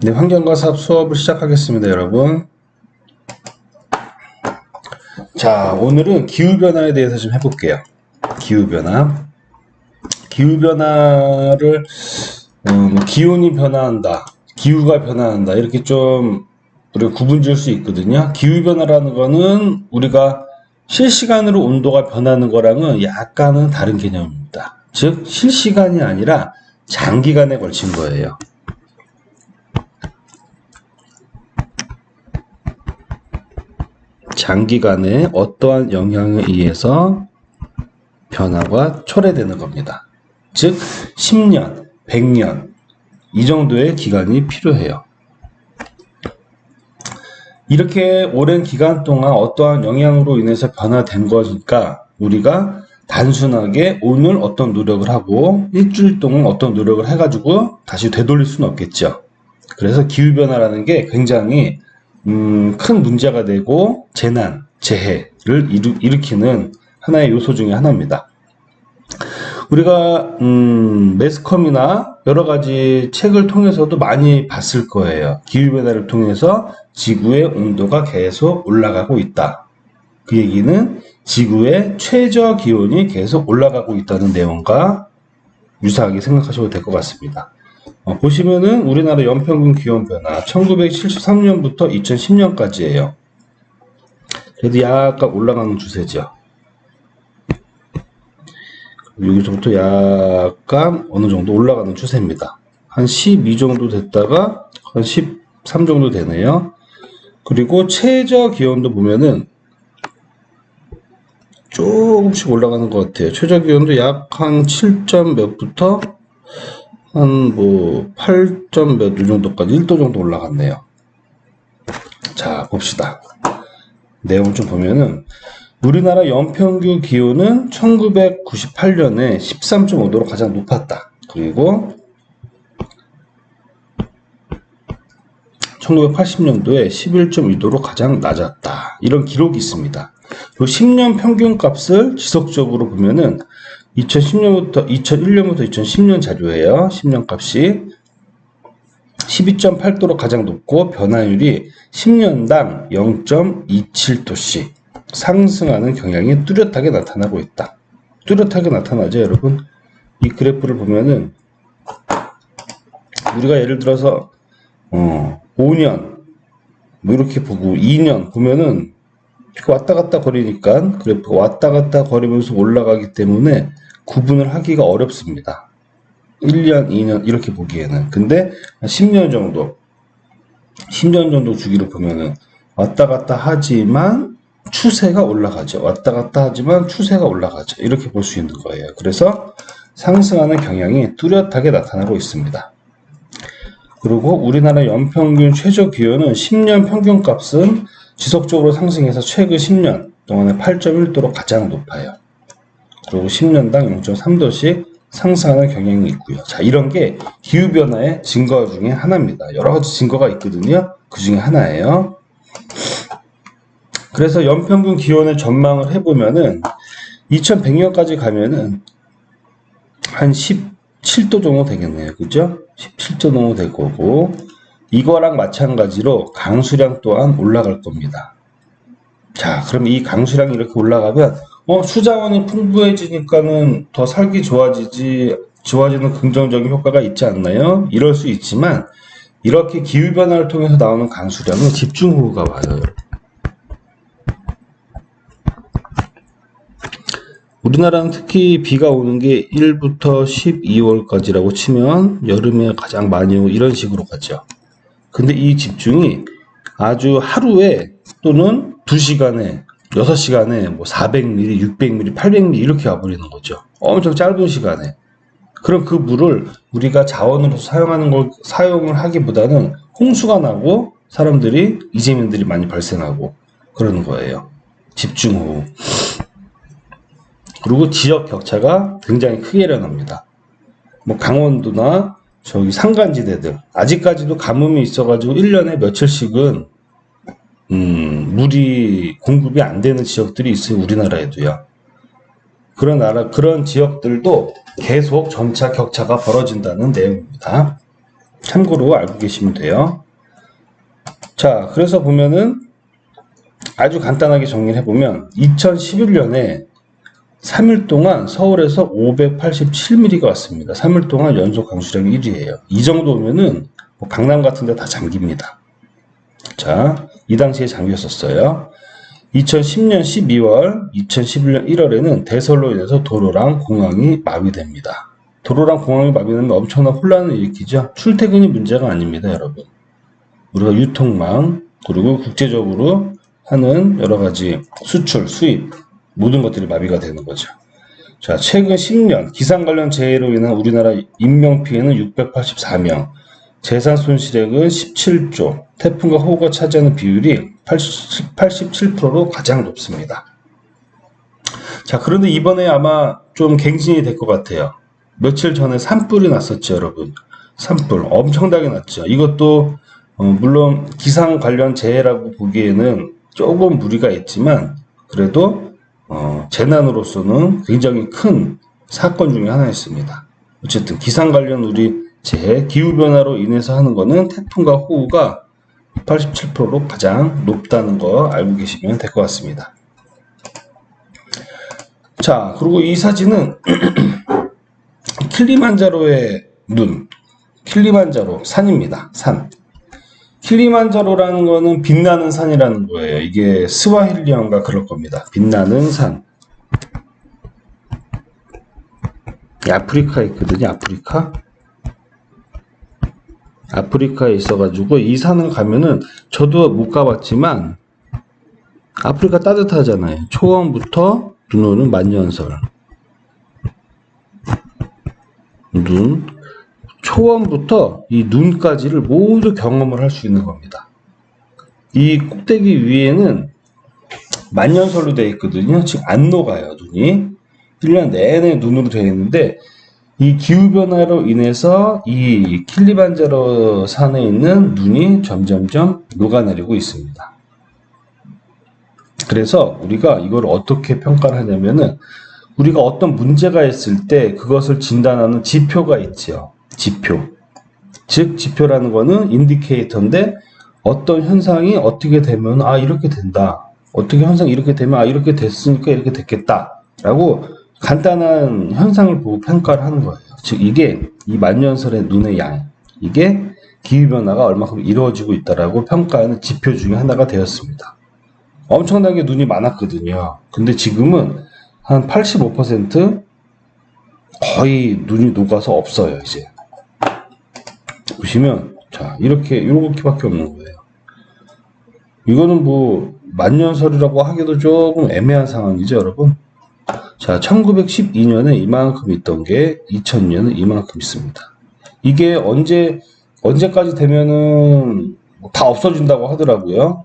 네, 환경과 사업 수업을 시작하겠습니다, 여러분. 자, 오늘은 기후변화에 대해서 좀 해볼게요. 기후변화. 기후변화를, 어, 뭐 기온이 변화한다, 기후가 변화한다, 이렇게 좀 우리가 구분 지을 수 있거든요. 기후변화라는 거는 우리가 실시간으로 온도가 변하는 거랑은 약간은 다른 개념입니다. 즉, 실시간이 아니라 장기간에 걸친 거예요. 장기간에 어떠한 영향에 의해서 변화가 초래되는 겁니다. 즉, 10년, 100년, 이 정도의 기간이 필요해요. 이렇게 오랜 기간 동안 어떠한 영향으로 인해서 변화된 거니까 우리가 단순하게 오늘 어떤 노력을 하고 일주일 동안 어떤 노력을 해가지고 다시 되돌릴 수는 없겠죠. 그래서 기후변화라는 게 굉장히 음, 큰 문제가 되고 재난, 재해를 일으, 일으키는 하나의 요소 중에 하나입니다. 우리가 음, 매스컴이나 여러 가지 책을 통해서도 많이 봤을 거예요. 기후 변화를 통해서 지구의 온도가 계속 올라가고 있다. 그 얘기는 지구의 최저 기온이 계속 올라가고 있다는 내용과 유사하게 생각하셔도 될 것 같습니다. 어, 보시면은 우리나라 연평균 기온 변화 1973년부터 2010년까지예요. 그래도 약간 올라가는 추세죠. 여기서부터 약간 어느 정도 올라가는 추세입니다. 한 12 정도 됐다가 한 13 정도 되네요. 그리고 최저 기온도 보면은 조금씩 올라가는 것 같아요. 최저 기온도 약 한 7점 몇부터 한 뭐 8점 몇 정도까지 1도 정도 올라갔네요. 자, 봅시다. 내용 좀 보면은 우리나라 연평균 기온은 1998년에 13.5도로 가장 높았다. 그리고 1980년도에 11.2도로 가장 낮았다. 이런 기록이 있습니다. 요 10년 평균 값을 지속적으로 보면은 2010년부터 2001년부터 2010년 자료예요. 10년 값이 12.8도로 가장 높고 변화율이 10년당 0.27도씩 상승하는 경향이 뚜렷하게 나타나고 있다. 뚜렷하게 나타나죠, 여러분? 이 그래프를 보면은 우리가 예를 들어서 어, 5년 뭐 이렇게 보고 2년 보면은 왔다 갔다 거리니까 그래프가 왔다 갔다 거리면서 올라가기 때문에 구분을 하기가 어렵습니다. 1년, 2년 이렇게 보기에는 근데 10년 정도 10년 정도 주기로 보면은 왔다 갔다 하지만 추세가 올라가죠. 왔다 갔다 하지만 추세가 올라가죠. 이렇게 볼 수 있는 거예요. 그래서 상승하는 경향이 뚜렷하게 나타나고 있습니다. 그리고 우리나라 연평균 최저 기온은 10년 평균 값은 지속적으로 상승해서 최근 10년 동안에 8.1도로 가장 높아요. 그리고 10년당 0.3도씩 상승하는 경향이 있고요. 자, 이런 게 기후변화의 증거 중에 하나입니다. 여러 가지 증거가 있거든요. 그 중에 하나예요. 그래서 연평균 기온을 전망을 해보면은 2100년까지 가면은 한 17도 정도 되겠네요. 그죠? 17도 정도 될 거고, 이거랑 마찬가지로 강수량 또한 올라갈 겁니다. 자, 그럼 이 강수량이 이렇게 올라가면, 어, 수자원이 풍부해지니까는 더 살기 좋아지지, 좋아지는 긍정적인 효과가 있지 않나요? 이럴 수 있지만, 이렇게 기후 변화를 통해서 나오는 강수량은 집중호우가 와요. 우리나라는 특히 비가 오는 게 1부터 12월까지라고 치면 여름에 가장 많이 오고 이런 식으로 가죠. 근데 이 집중이 아주 하루에 또는 2시간에 6시간에 뭐 400mm, 600mm, 800mm 이렇게 와버리는 거죠. 엄청 짧은 시간에. 그럼 그 물을 우리가 자원으로 사용하는 걸 사용을 하기보다는 홍수가 나고 사람들이 이재민들이 많이 발생하고 그러는 거예요. 집중호우. 그리고 지역 격차가 굉장히 크게 일어납니다. 뭐 강원도나 저기 산간지대들 아직까지도 가뭄이 있어가지고 1년에 며칠씩은 음, 물이 공급이 안 되는 지역들이 있어요 우리나라에도요. 그런 나라 그런 지역들도 계속 점차 격차가 벌어진다는 내용입니다. 참고로 알고 계시면 돼요. 자, 그래서 보면은 아주 간단하게 정리를 해보면 2011년에 3일 동안 서울에서 587mm가 왔습니다. 3일 동안 연속 강수량이 1위예요. 이 정도면은 뭐 강남 같은 데 다 잠깁니다. 자, 이 당시에 잠겼었어요. 2010년 12월, 2011년 1월에는 대설로 인해서 도로랑 공항이 마비됩니다. 도로랑 공항이 마비되면 엄청난 혼란을 일으키죠. 출퇴근이 문제가 아닙니다, 여러분. 우리가 유통망, 그리고 국제적으로 하는 여러 가지 수출, 수입, 모든 것들이 마비가 되는 거죠. 자, 최근 10년 기상 관련 재해로 인한 우리나라 인명 피해는 684명, 재산 손실액은 17조, 태풍과 호우가 차지하는 비율이 80, 87%로 가장 높습니다. 자, 그런데 이번에 아마 좀 갱신이 될 것 같아요. 며칠 전에 산불이 났었죠, 여러분. 산불 엄청나게 났죠. 이것도 어, 물론 기상 관련 재해라고 보기에는 조금 무리가 있지만 그래도 어, 재난으로서는 굉장히 큰 사건 중에 하나였습니다. 어쨌든 기상 관련 우리 재해, 기후 변화로 인해서 하는 거는 태풍과 호우가 87%로 가장 높다는 거 알고 계시면 될 것 같습니다. 자, 그리고 이 사진은 킬리만자로의 눈, 킬리만자로 산입니다. 산. 킬리만자로라는 거는 빛나는 산이라는 거예요. 이게 스와힐리언가 그럴 겁니다. 빛나는 산. 이 아프리카에 있거든요. 아프리카. 아프리카에 있어가지고 이 산을 가면은 저도 못 가봤지만 아프리카 따뜻하잖아요. 초원부터 눈 오는 만년설. 눈, 초원부터 이 눈까지를 모두 경험을 할 수 있는 겁니다. 이 꼭대기 위에는 만년설로 되어 있거든요. 지금 안 녹아요, 눈이. 1년 내내 눈으로 되어 있는데, 이 기후변화로 인해서 이 킬리반자로 산에 있는 눈이 점점점 녹아내리고 있습니다. 그래서 우리가 이걸 어떻게 평가를 하냐면은, 우리가 어떤 문제가 있을 때 그것을 진단하는 지표가 있지요. 지표. 즉, 지표라는 거는 인디케이터인데 어떤 현상이 어떻게 되면 아, 이렇게 된다. 어떻게 현상이 이렇게 되면 아, 이렇게 됐으니까 이렇게 됐겠다. 라고 간단한 현상을 보고 평가를 하는 거예요. 즉, 이게 이 만년설의 눈의 양. 이게 기후변화가 얼마큼 이루어지고 있다라고 평가하는 지표 중에 하나가 되었습니다. 엄청나게 눈이 많았거든요. 근데 지금은 한 85% 거의 눈이 녹아서 없어요, 이제. 보시면, 자, 이렇게, 이렇게밖에 없는 거예요. 이거는 뭐, 만년설이라고 하기도 조금 애매한 상황이죠, 여러분. 자, 1912년에 이만큼 있던 게 2000년은 이만큼 있습니다. 이게 언제, 언제까지 되면은 다 없어진다고 하더라고요.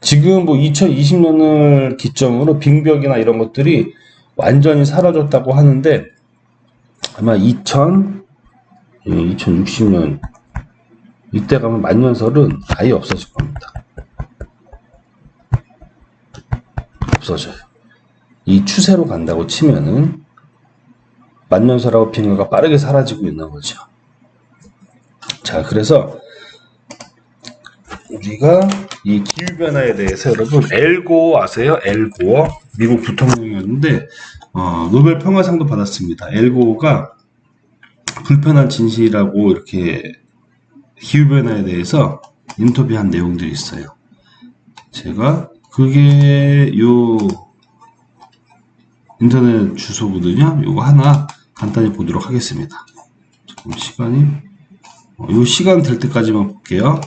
지금 뭐 2020년을 기점으로 빙벽이나 이런 것들이 완전히 사라졌다고 하는데 아마 2000, 2060년 이때 가면 만년설은 아예 없어질 겁니다. 없어져요. 이 추세로 간다고 치면은 만년설하고 빙하가 빠르게 사라지고 있는 거죠. 자, 그래서 우리가 이 기후변화에 대해서 여러분 엘고 아세요? 엘고 미국 부통령이었는데 어, 노벨 평화상도 받았습니다. 엘고가 불편한 진실이라고 이렇게 기후변화에 대해서 인터뷰한 내용들이 있어요. 제가 그게 요 인터넷 주소거든요. 요거 하나 간단히 보도록 하겠습니다. 조금 시간이 어, 요 시간 될 때까지만 볼게요.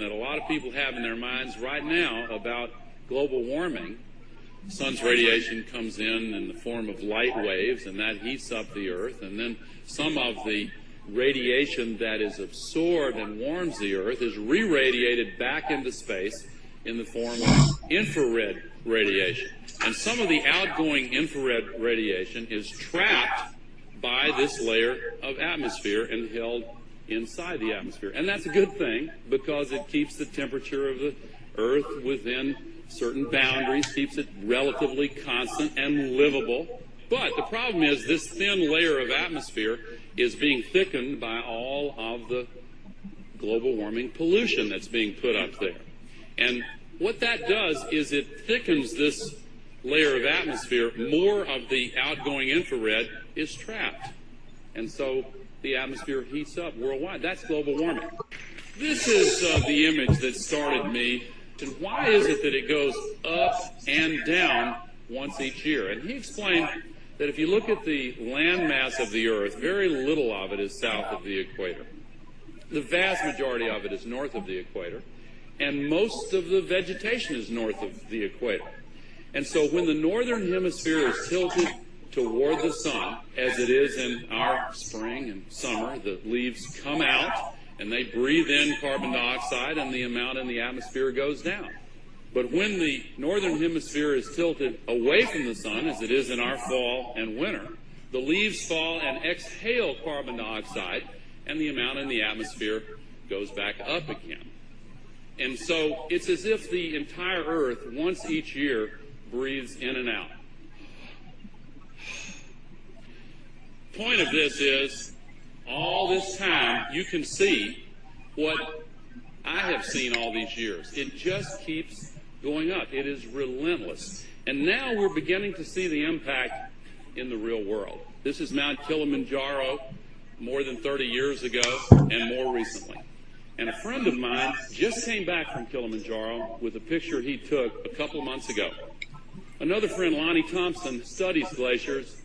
That a lot of people have in their minds right now about global warming. Sun's radiation comes in in the form of light waves, and that heats up the Earth. And then some of the radiation that is absorbed and warms the Earth is re radiated back into space in the form of infrared radiation. And some of the outgoing infrared radiation is trapped by this layer of atmosphere and held inside the atmosphere. And that's a good thing because it keeps the temperature of the Earth within certain boundaries, keeps it relatively constant and livable. But the problem is this thin layer of atmosphere is being thickened by all of the global warming pollution that's being put up there. And what that does is it thickens this layer of atmosphere. More of the outgoing infrared is trapped. And so the atmosphere heats up worldwide. That's global warming. This is uh, the image that started me. And why is it that it goes up and down once each year? And he explained that if you look at the landmass of the Earth, very little of it is south of the equator. The vast majority of it is north of the equator, and most of the vegetation is north of the equator. And so when the northern hemisphere is tilted toward the sun, as it is in our spring and summer, the leaves come out and they breathe in carbon dioxide and the amount in the atmosphere goes down. But when the northern hemisphere is tilted away from the sun, as it is in our fall and winter, the leaves fall and exhale carbon dioxide and the amount in the atmosphere goes back up again. And so it's as if the entire earth, once each year, breathes in and out. Point of this is all this time you can see what I have seen all these years. It just keeps going up. It is relentless. And now we're beginning to see the impact in the real world. This is Mount Kilimanjaro more than 30 years ago and more recently. And a friend of mine just came back from Kilimanjaro with a picture he took a couple months ago. Another friend, Lonnie Thompson, studies glaciers.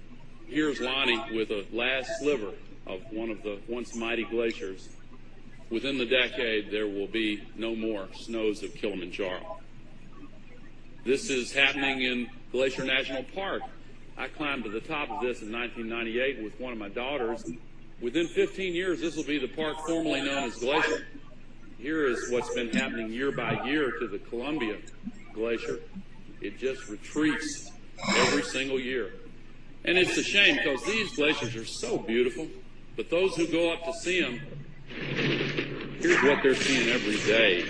Here's Lonnie with a last sliver of one of the once mighty glaciers. Within the decade, there will be no more snows of Kilimanjaro. This is happening in Glacier National Park. I climbed to the top of this in 1998 with one of my daughters. Within 15 years, this will be the park formerly known as Glacier. Here is what's been happening year by year to the Columbia Glacier. It just retreats every single year. And it's a shame because these glaciers are so beautiful, but those who go up to see them, here's what they're seeing every day.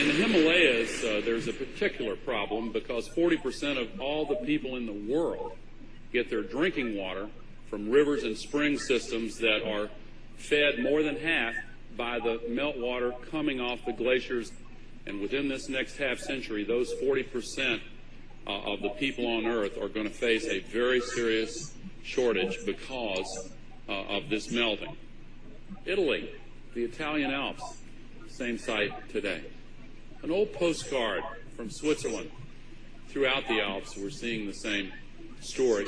In the Himalayas, uh, there's a particular problem because 40% of all the people in the world get their drinking water from rivers and spring systems that are fed more than half by the meltwater coming off the glaciers. And within this next half century, those 40% uh, of the people on Earth are going to face a very serious shortage because uh, of this melting. Italy, the Italian Alps, same site today. An old postcard from Switzerland. Throughout the Alps, we're seeing the same story.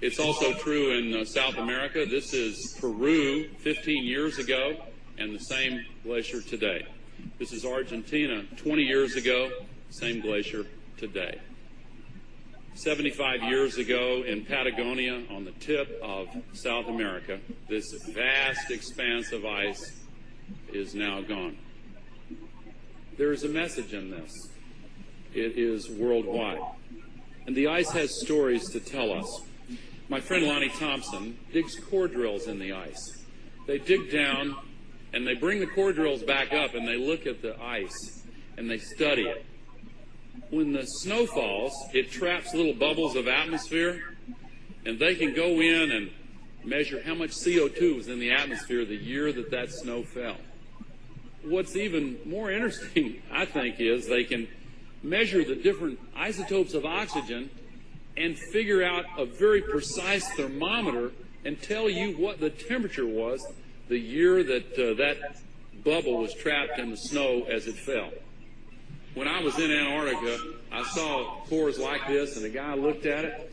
It's also true in uh, South America. This is Peru 15 years ago, and the same glacier today. This is Argentina 20 years ago, same glacier today. 75 years ago in Patagonia, on the tip of South America, this vast expanse of ice is now gone. There is a message in this. it is worldwide. And the ice has stories to tell us. My friend Lonnie Thompson digs core drills in the ice. They dig down and they bring the core drills back up and they look at the ice and they study it. When the snow falls, it traps little bubbles of atmosphere and they can go in and measure how much CO2 was in the atmosphere the year that that snow fell. What's even more interesting, I think, is they can measure the different isotopes of oxygen and figure out a very precise thermometer and tell you what the temperature was the year that uh, that bubble was trapped in the snow as it fell. When I was in Antarctica, I saw cores like this, and a guy looked at it.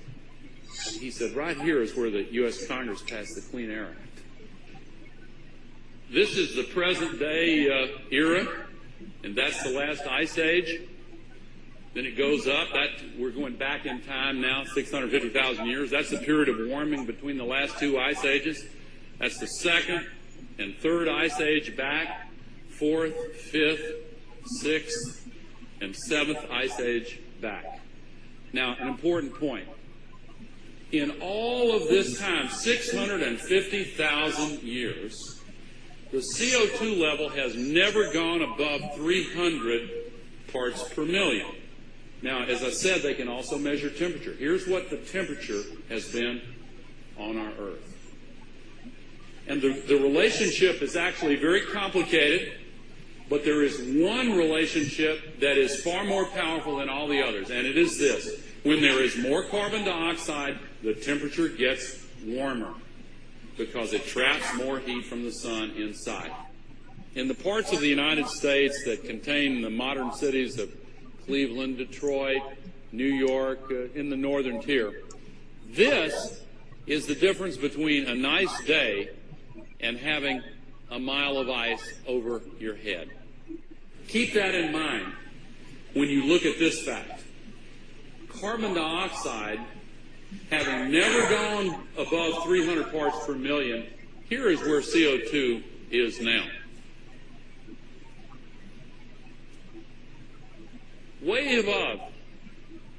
And he said, "Right here is where the U.S. Congress passed the Clean Air Act." This is the present day uh, era, and that's the last ice age. Then it goes up. That we're going back in time now, 650,000 years. That's the period of warming between the last two ice ages. That's the second and third ice age back, fourth, fifth, sixth, and seventh ice age back. Now, an important point. In all of this time, 650,000 years, the CO2 level has never gone above 300 parts per million. Now, as I said, they can also measure temperature. Here's what the temperature has been on our Earth. And the, the relationship is actually very complicated, but there is one relationship that is far more powerful than all the others, and it is this. When there is more carbon dioxide, the temperature gets warmer because it traps more heat from the sun inside. In the parts of the United States that contain the modern cities of Cleveland, Detroit, New York, uh, in the northern tier, this is the difference between a nice day and having a mile of ice over your head. Keep that in mind when you look at this fact. Carbon dioxide, having never gone above 300 parts per million, here is where CO2 is now. Way above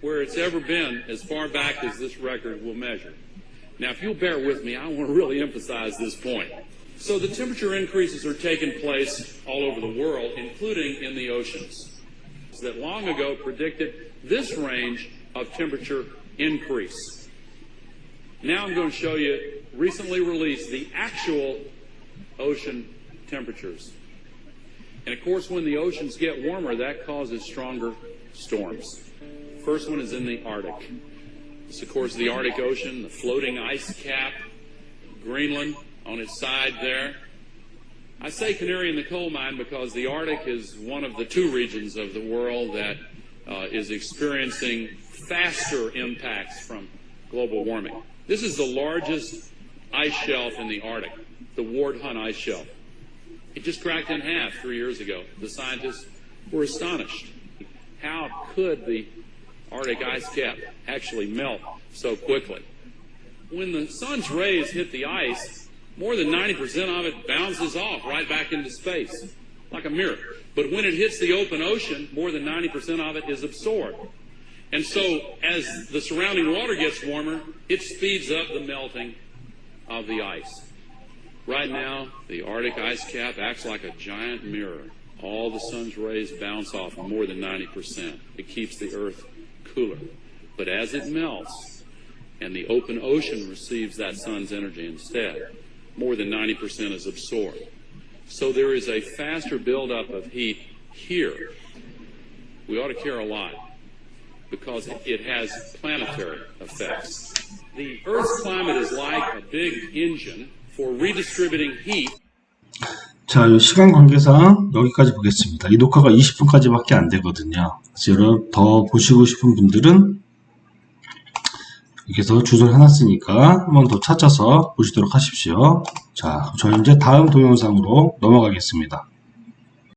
where it's ever been as far back as this record will measure. Now, if you'll bear with me, I want to really emphasize this point. So the temperature increases are taking place all over the world, including in the oceans. That long ago predicted this range of temperature increase. Now I'm going to show you recently released the actual ocean temperatures. And of course, when the oceans get warmer, that causes stronger storms. First one is in the Arctic. This, of course, the Arctic Ocean, the floating ice cap, Greenland on its side there. I say canary in the coal mine because the Arctic is one of the two regions of the world that uh, is experiencing faster impacts from global warming. This is the largest ice shelf in the Arctic, the Ward Hunt ice shelf. It just cracked in half three years ago. The scientists were astonished. How could the Arctic ice cap actually melt so quickly? When the sun's rays hit the ice, more than 90% of it bounces off right back into space, like a mirror. But when it hits the open ocean, more than 90% of it is absorbed. And so, as the surrounding water gets warmer, it speeds up the melting of the ice. Right now, the Arctic ice cap acts like a giant mirror. All the sun's rays bounce off more than 90%. It keeps the Earth cooler. But as it melts, and the open ocean receives that sun's energy instead, more than 90% is absorbed. So there is a faster buildup of heat here. We ought to care a lot because it has planetary effects. The Earth's climate is like a big engine for redistributing heat 자, 이 시간 관계상 여기까지 보겠습니다. 이 녹화가 20분까지밖에 안 되거든요. 그래서 여러분 더 보시고 싶은 분들은 여기서 주소를 해놨으니까 한 번 더 찾아서 보시도록 하십시오. 자, 저희 이제 다음 동영상으로 넘어가겠습니다.